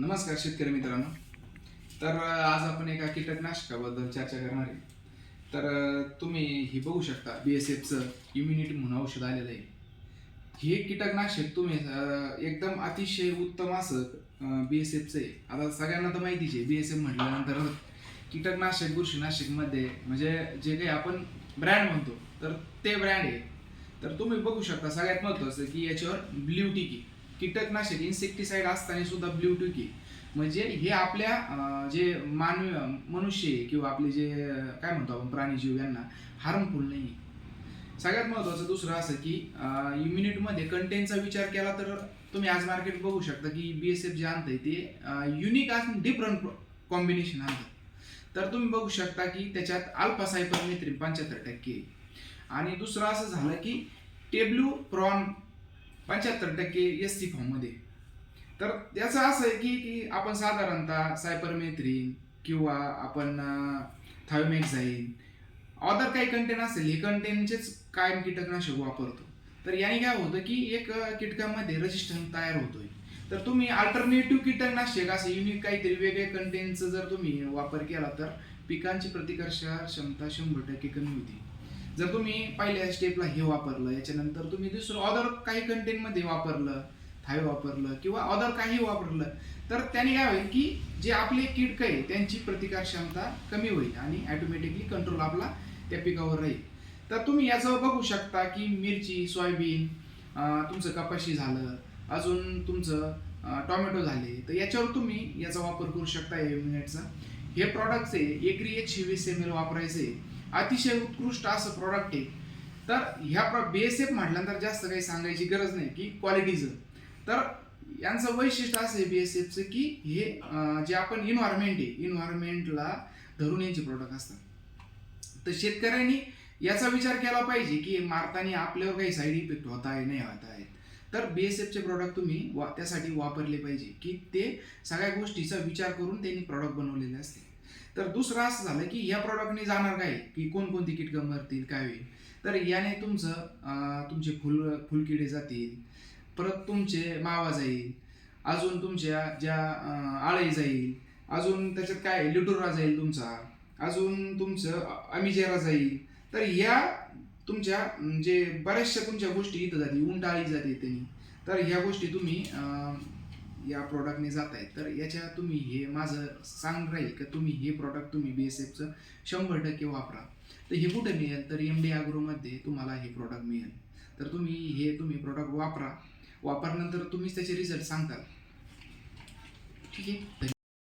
नमस्कार शेतकरी मित्रांनो. तर आज आपण एका कीटकनाशकाबद्दल चर्चा करणार आहे. तर तुम्ही ही बघू शकता बी एस एफचं इम्युनिटी म्हणून औषध आलेलं आहे. हे कीटकनाशक तुम्ही एकदम अतिशय उत्तम असं बी एस एफचं आहे. आता सगळ्यांना तर माहितीच आहे बी एस एफ म्हटल्यानंतर कीटकनाशक बुरशीनाशकमध्ये म्हणजे जे काही आपण ब्रँड म्हणतो तर ते ब्रँड आहे. तर तुम्ही बघू शकता सगळ्यात महत्त्वाचं की याच्यावर ब्ल्यू टिकी कीटकनाशक इन्सेक्टिसाइड असताना सुद्धा ब्ल्यू टिकी म्हणजे हे आपल्या जे मानवी मनुष्य आहे किंवा आपले जे काय म्हणतो आपण प्राणीजीव यांना हार्मफुल नाही सगळ्यात महत्त्वाचं दुसरं असं की इम्युनिटीमध्ये कंटेंटचा विचार केला तर तुम्ही आज मार्केट बघू शकता की बी एस एफ जे आणतंय ते युनिक आणि डिफरंट कॉम्बिनेशन आणतात. तर तुम्ही बघू शकता की त्याच्यात अल्फा सायपरमेथ्रिन पंच्याहत्तर टक्के आणि दुसरं असं झालं की टेब्लू प्रॉन पंच्याहत्तर टक्के एस सी फॉर्ममध्ये तर याचं असं आहे की की आपण साधारणतः सायपरमेथ्रीन किंवा आपण थायोमेक्झाईन ऑदर काही कंटेन असेल हे कंटेनचेच कायम कीटकनाशक वापरतो. तर याने काय होतं की एक कीटकामध्ये रजिस्टन्स तयार होतोय. तर तुम्ही अल्टरनेटिव्ह कीटकनाशक असं युनिक काहीतरी वेगळे कंटेनचं जर तुम्ही वापर केला तर पिकांची प्रतिकारशा क्षमता शंभर टक्के कमी होती. जर तुम्ही पहिल्या स्टेपला हे वापरलं याच्यानंतर तुम्ही दुसरं ऑदर काही कंटेंटमध्ये वापरलं थाय वापरलं किंवा ऑदर काही वापरलं तर त्याने काय होईल की जे आपले किडक आहे त्यांची प्रतिकार क्षमता कमी होईल आणि ॲटोमॅटिकली कंट्रोल आपला त्या पिकावर राहील. तर तुम्ही याचं बघू शकता की मिरची सोयाबीन तुमचं कपाशी झालं अजून तुमचं टॉमॅटो टोमॅटो झाले तर याच्यावर तुम्ही याचा वापर करू शकता एमिनेटचा हे प्रॉडक्टचे आहे एकरी एकशे वीस एम एल वापरायचे. आहे अतिशय उत्कृष्ट असं प्रॉडक्ट आहे. तर ह्या बी एस एफ म्हटल्यानंतर जास्त काही सांगायची गरज नाही की क्वालिटीचं तर यांचं वैशिष्ट्य असं आहे बी एस एफचं की हे जे आपण इन्व्हायरमेंट आहे इन्व्हायरमेंटला धरून यांचे प्रोडक्ट असतात. तर शेतकऱ्यांनी याचा विचार केला पाहिजे की मारताना आपल्यावर काही साईड इफेक्ट होत आहे नाही होत आहेत तर बी एस एफचे प्रॉडक्ट तुम्ही वा त्यासाठी वापरले पाहिजे की ते सगळ्या गोष्टीचा विचार करून त्यांनी प्रॉडक्ट बनवलेले असते. तर दुसरं असं झालं की या प्रॉडक्टने जाणार काय? की कोणकोणती कीटकं मरतील काय होईल? तर याने तुमचं तुमचे फुल फुलकिडे जातील परत तुमचे मावा जाईल अजून तुमच्या ज्या आळे जाईल अजून त्याच्यात काय? लिटुरा जाईल तुमचा अजून तुमचं अमिजेरा जाईल. तर या तुमच्या जे बऱ्याचशा तुमच्या गोष्टी इथं जातील उंटाळी जाते त्यांनी. तर ह्या गोष्टी तुम्ही या प्रॉडक्टने जात आहेत तर याच्या तुम्ही हे माझं सांग राहील की तुम्ही हे प्रॉडक्ट तुम्ही बी एस एफचं शंभर टक्के वापरा. तर हे कुठे मिळेल? तर एम डी आग्रोमध्ये तुम्हाला हे प्रॉडक्ट मिळेल. तर तुम्ही हे तुम्ही प्रॉडक्ट वापरा. वापरल्यानंतर तुम्हीच त्याचे रिझल्ट सांगताल ठीक आहे?